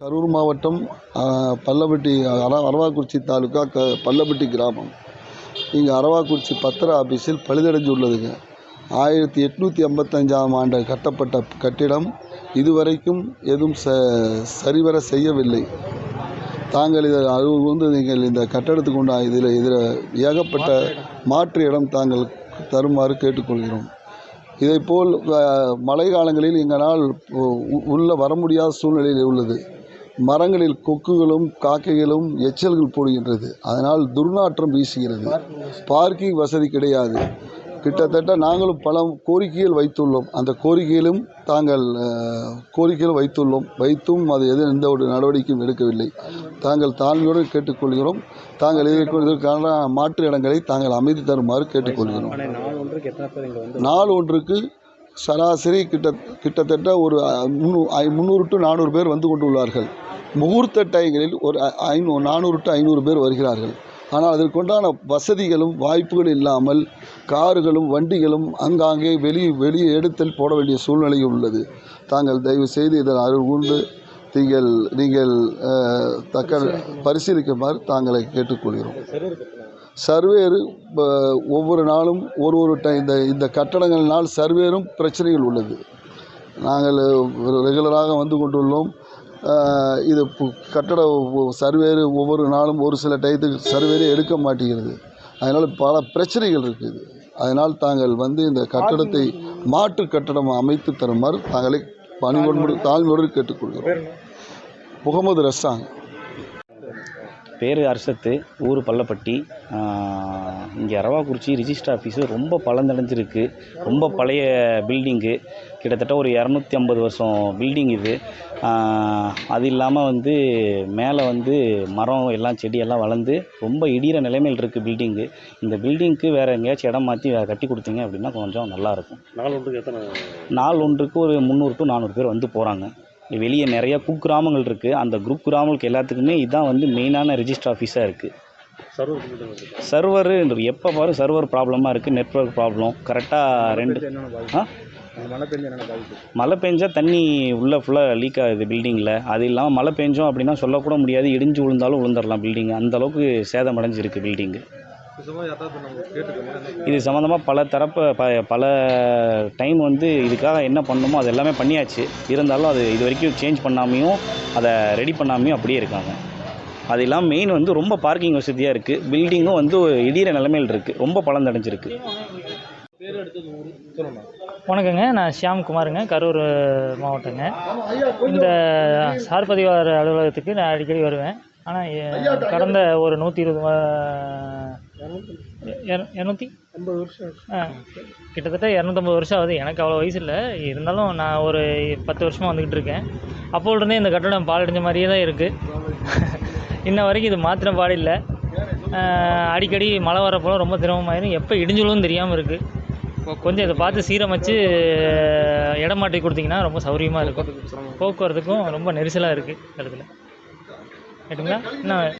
கரூர் மாவட்டம் பல்லப்பட்டி அர அரவாக்குறிச்சி தாலுக்கா க பல்லப்பட்டி கிராமம். இங்கே அரவாக்குறிச்சி பத்திர ஆஃபீஸில் பழுதடைஞ்சு உள்ளதுங்க ஆயிரத்தி எட்நூற்றி ஐம்பத்தஞ்சாம் ஆண்டு கட்டப்பட்ட கட்டிடம் இதுவரைக்கும் எதுவும் ச சரிவர செய்யவில்லை. தாங்கள் இதை அது வந்து நீங்கள் இந்த கட்டடத்துக்கு உண்டா இதில் இதில் ஏகப்பட்ட மாற்று இடம். தாங்கள் தருமாறு கேட்டுக்கொள்கிறோம். இதைப்போல் மழை காலங்களில் எங்களால் உள்ளே வர முடியாத சூழ்நிலையில் உள்ளது. மரங்களில் கொக்குகளும் காக்கைகளும் எச்சல்கள் போடுகின்றது. அதனால் துர்நாற்றம் வீசுகிறது. பார்க்கிங் வசதி கிடையாது. கிட்டத்தட்ட நாங்களும் பல கோரிக்கைகள் வைத்துள்ளோம். அந்த கோரிக்கையிலும் தாங்கள் கோரிக்கைகள் வைத்துள்ளோம். வைத்தும் அது எது எந்த ஒரு நடவடிக்கையும் எடுக்கவில்லை. தாங்கள் தாழ்மையுடன் கேட்டுக்கொள்கிறோம். தாங்கள் இதற்கான மாற்று இடங்களை தாங்கள் அமைதி தருமாறு கேட்டுக்கொள்கிறோம். நாள் ஒன்றுக்கு சராசரி கிட்ட கிட்டத்தட்ட ஒரு முன்னூறு முந்நூறு டு நானூறு பேர் வந்து கொண்டுள்ளார்கள். முகூர்த்த டைங்களில் ஒரு ஐநூறு நானூறு டு ஐநூறு பேர் வருகிறார்கள். ஆனால் அதற்குண்டான வசதிகளும் வாய்ப்புகள் இல்லாமல் கார்களும் வண்டிகளும் ஆங்காங்கே வெளியே வெளியே எடுத்தல் போட வேண்டிய சூழ்நிலை உள்ளது. தாங்கள் தயவு செய்து இதன் அருள் கூர்ந்து நீங்கள் நீங்கள் தக்க பரிசீலிக்குமாறு தாங்களை கேட்டுக்கொள்கிறோம். சர்வேறு சர்வேரு ஒவ்வொரு நாளும் ஒரு ஒரு டை இந்த இந்த கட்டடங்களினால் சர்வேரும் பிரச்சனைகள் உள்ளது. நாங்கள் ரெகுலராக வந்து கொண்டுள்ளோம். இது கட்டட ஒ- சர்வேரு ஒவ்வொரு நாளும் ஒரு சில டயத்துக்கு சர்வேரே எடுக்க மாட்டேங்கிறது. அதனால் பல பிரச்சனைகள் இருக்குது. அதனால் தாங்கள் வந்து இந்த கட்டடத்தை மாற்று கட்டடம் அமைத்து தருமாறு தாங்களை பணிவொன்று தாழ்மையோடு கேட்டுக்கொள்கிறோம். முகமது ரஸ்ஸாங் பேர் அர்ஷத்து ஊர் பள்ளப்பட்டி. இங்கே அரவாக்குறிச்சி ரிஜிஸ்டர் ஆஃபீஸு ரொம்ப பழந்தடைஞ்சிருக்கு ரொம்ப பழைய பில்டிங்கு. கிட்டத்தட்ட ஒரு இரநூத்தி ஐம்பது வருஷம் பில்டிங் இது. அது இல்லாமல் வந்து மேலே வந்து மரம் எல்லாம் செடியெல்லாம் வளர்ந்து ரொம்ப இடிகிற நிலைமையில் இருக்குது பில்டிங்கு. இந்த பில்டிங்க்கு வேறு எங்கேயாச்சும் இடம் மாற்றி வேறு கட்டி கொடுத்தீங்க அப்படின்னா கொஞ்சம் நல்லாயிருக்கும் நாள் ஒன்றுக்கு எத்தனை? நாள் ஒன்றுக்கு ஒரு முந்நூறு டு நானூறு பேர் வந்து போகிறாங்க வெளியே நிறைய குக்கிராமங்கள் இருக்குது அந்த குரூப் கிராமங்களுக்கு எல்லாத்துக்குமே இதுதான் வந்து மெயினான ரெஜிஸ்டர் ஆஃபீஸாக இருக்குது சர்வர் எப்போ பாரு சர்வர் ப்ராப்ளமாக இருக்குது நெட்ஒர்க் ப்ராப்ளம் கரெக்டாக ரெண்டு என்னென்ன ஆ? மழை பெஞ்சு என்னென்ன பாதிப்பு? மழை பெஞ்சா தண்ணி உள்ளே ஃபுல்லாக லீக் ஆகுது பில்டிங்கில் அது இல்லாமல் மழை பெஞ்சோம் அப்படின்னா சொல்லக்கூட முடியாது. இடிஞ்சு விழுந்தாலும் விழுந்துடலாம் பில்டிங் அந்த அளவுக்கு சேதமடைஞ்சிருக்கு பில்டிங்கு இது சம்மந்தமாக பல தரப்பு ப பல டைம் வந்து இதுக்காக என்ன பண்ணணுமோ அது எல்லாமே பண்ணியாச்சு. இருந்தாலும் அது இது வரைக்கும் சேஞ்ச் பண்ணாமையும் அதை ரெடி பண்ணாமையும் அப்படியே இருக்காங்க. அது இல்லாமல் மெயின் வந்து ரொம்ப பார்க்கிங் வசதியாக இருக்குது பில்டிங்கும் வந்து இடிகிற நிலைமையில் இருக்குது ரொம்ப பலந்தடைஞ்சிருக்கு. வணக்கங்க. நான் ஷியாம்குமாருங்க கரூர் மாவட்டங்க. இந்த சார் பதிவாளர் அலுவலகத்துக்கு நான் அடிக்கடி வருவேன். ஆனால் கடந்த ஒரு நூற்றி இருபது இரநூத்தி ஐம்பது வருஷம் ஆ கிட்டத்தட்ட இரநூத்தம்பது வருஷம் ஆகுது. எனக்கு அவ்வளோ வயசு இல்லை. இருந்தாலும் நான் ஒரு பத்து வருஷமாக வந்துக்கிட்டு இருக்கேன். அப்போலேருந்தே இந்த கட்டடம் பாழடைஞ்ச மாதிரியே தான் இருக்குது இன்ன வரைக்கும் இது மாற்றின பாடு இல்லை. அடிக்கடி மழை வரப்போலாம் ரொம்ப சிரமமாயிரும். எப்போ இடிஞ்சுலும் தெரியாமல் இருக்குது கொஞ்சம் இதை பார்த்து சீரமைச்சு இடம் மாட்டி கொடுத்தீங்கன்னா ரொம்ப சௌகரியமாக இருக்கும். போக்குவரத்துக்கும் ரொம்ப நெரிசலாக இருக்குது இடத்துல. ரைட்டுங்களா இன்னும்